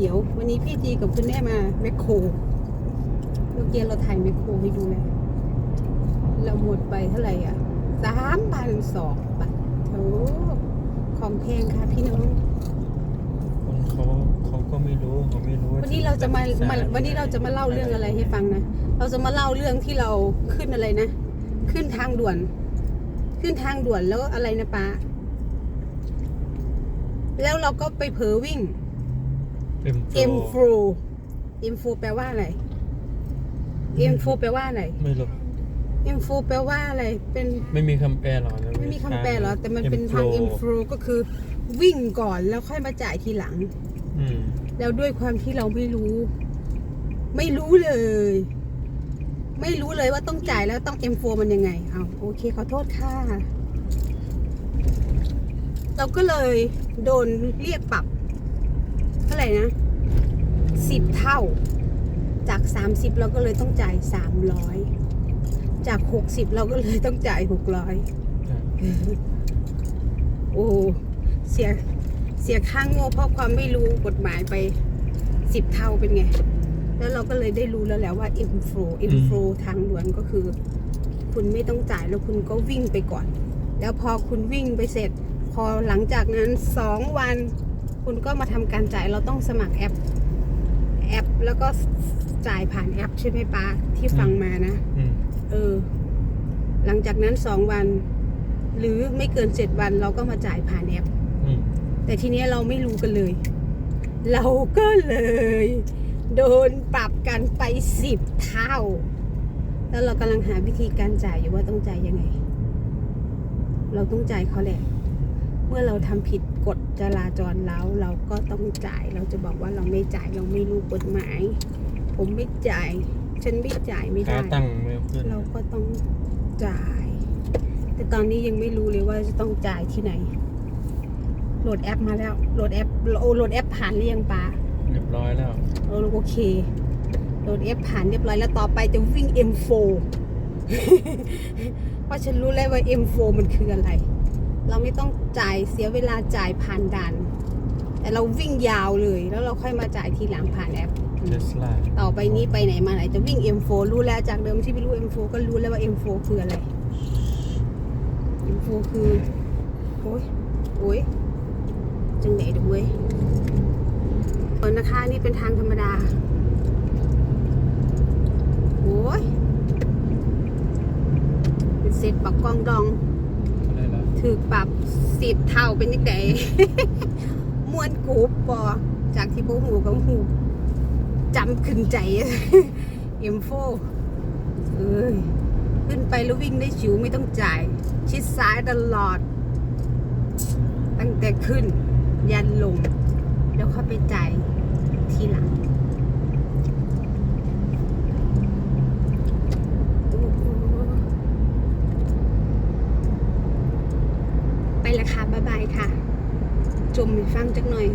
มียว วันนี้พี่จีกับคุณแม่มาแมคโครเมื่อกี้เราถ่ายแมคโครให้ดูแล้วเราหมดไปเท่าไหร่อะสามพันสองบาทโถของแพงค่ะพี่น้องคนเขาเขาก็ไม่รู้เขาไม่รู้วันนี้เราจะมามาวันนี้เราจะมาเล่าเรื่องอะไรให้ฟังนะเราจะมาเล่าเรื่องที่เราขึ้นอะไรนะ ขึ้นทางด่วน ขึ้นทางด่วนแล้วอะไรนะป้าแล้วเราก็ไปเผลอวิ่งเอ็มเอ็มฟรูเอ็มฟรูแปลว่าอะไรเอ็มฟรูแปลว่าอะไรไม่รู้เอ็มฟรูแปลว่าอะไรเป็นไม่มีคำแปลหรอไม่มีคำแปลเหรอแต่มันเป็นทางเอ็มฟรูก็คือวิ่งก่อนแล้วค่อยมาจ่ายทีหลังอืมแล้วด้วยความที่เราไม่รู้ ไม่รู้เลย ไม่รู้เลยว่าต้องจ่ายแล้วต้อง M4 มันยังไง เอาโอเคขอโทษค่ะ เราก็เลยโดนเรียกปรับเท่าไหร่นะสิบเท่า จากสามสิบเราก็เลยต้องจ่ายสามร้อยจากหกสิบเราก็เลยต้องจ่ายหกร้อยโอ้เสียเสียค่างโง่เพราะความไม่รู้กฎหมายไปสิบเท่าเป็นไง แล้วเราก็เลยได้รู้แล้วแหละว่า M flow M flow ทางด่วนก็คือ คุณไม่ต้องจ่ายแล้วคุณก็วิ่งไปก่อน แล้วพอคุณวิ่งไปเสร็จ พอหลังจากนั้นสองวัน คุณก็มาทำการจ่ายเราต้องสมัครแอป แอป แล้วก็จ่ายผ่านแอปใช่ไหมป้าที่ฟังมานะอืมเออ หลังจากนั้นสองวัน หรือไม่เกินเจ็ดวันเราก็มาจ่ายผ่านแอปอืมแต่ทีเนี้ยเราไม่รู้กันเลย เราก็เลย โดนปรับกันไปสิบเท่า แล้วเรากำลังหาวิธีการจ่ายอยู่ว่าต้องจ่ายยังไง เราต้องจ่ายเขาแหละ เมื่อเราทำผิดกฎจราจรแล้วเราก็ต้องจ่าย เราจะบอกว่าเราไม่จ่ายเราไม่รู้กฎหมาย ผมไม่จ่าย ฉันไม่จ่ายไม่ขาได้ตั้งไม่ขึ้นเราก็ต้องจ่าย แต่ตอนนี้ยังไม่รู้เลยว่าจะต้องจ่ายที่ไหน โหลดแอปมาแล้วโหลดแอปโอ้โหลดแอปผ่านหรือยังปาเรียบร้อยแล้วเออโอเคโหลดแอปผ่านเรียบร้อยแล้วต่อไปจะวิ่ง M4 เพราะฉันรู้แล้วว่า M4 มันคืออะไร เราไม่ต้องจ่ายเสียเวลาจ่ายผ่านด่าน แต่เราวิ่งยาวเลย แล้วเราค่อยมาจ่ายทีหลังผ่านแอป เทสลาต่อไปนี้ไปไหนมาไหนจะวิ่ง M4 รู้แล้วจากเดิมที่ไม่รู้ M4 ก็รู้แล้วว่า M4 คืออะไร M4 คือโอ้ยโอ้ยจังไหนดูเว้ยเปิดนะคะนี่เป็นทางธรรมดาโอ้ยเป็นเสร็จปักกองดองอะไรล่ะ ถือปรับสิบเท่าเป็นยังไงมวนกูปอจากที่โบหูกับหูจำขึ้นใจเอ็มโฟเอ้ยขึ้นไปแล้ววิ่งได้ชิวไม่ต้องจ่าย ชิดซ้ายตลอด ตั้งแต่ขึ้น ยันลง แล้วค่อยไปจ่ายทีหลังโอ้โหไปละ ค่ะ จมฟังจักหน่อย